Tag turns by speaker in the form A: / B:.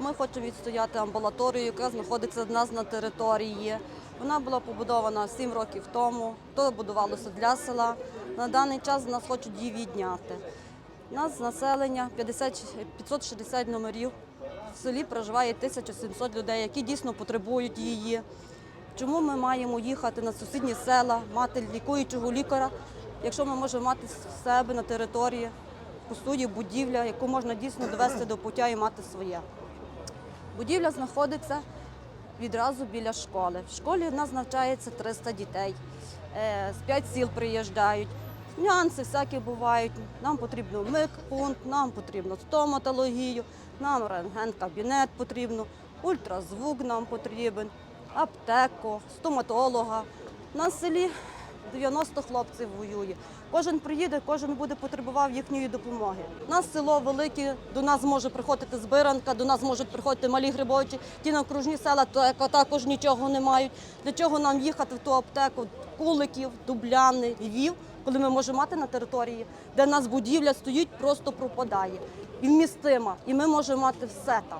A: Ми хочемо відстояти амбулаторію, яка знаходиться в нас на території. Вона була побудована 7 років тому. То будувалося для села. На даний час нас хочуть її відняти. У нас населення 50, 560 номерів. В селі проживає 1700 людей, які дійсно потребують її. Чому ми маємо їхати на сусідні села, мати лікуючого лікаря, якщо ми можемо мати в себе на території пустує будівля, яку можна дійсно довести до пуття і мати своє. Будівля знаходиться відразу біля школи. В школі в нас навчається 300 дітей. Е, З п'ять сіл приїжджають. Нюанси всякі бувають. Нам потрібно мик-пункт, нам потрібно стоматологію, нам рентген-кабінет потрібно, ультразвук нам потрібен, аптеку, стоматолога. На селі 90 хлопців воює. Кожен приїде, кожен буде потребував їхньої допомоги. У нас село велике, до нас може приходити збиранка, до нас можуть приходити малі грибочі. Ті на окружні села також нічого не мають. Для чого нам їхати в ту аптеку Куликів, Дубляни, Львів, коли ми можемо мати на території, де нас будівля стоїть, просто пропадає. І вмістима. І ми можемо мати все там.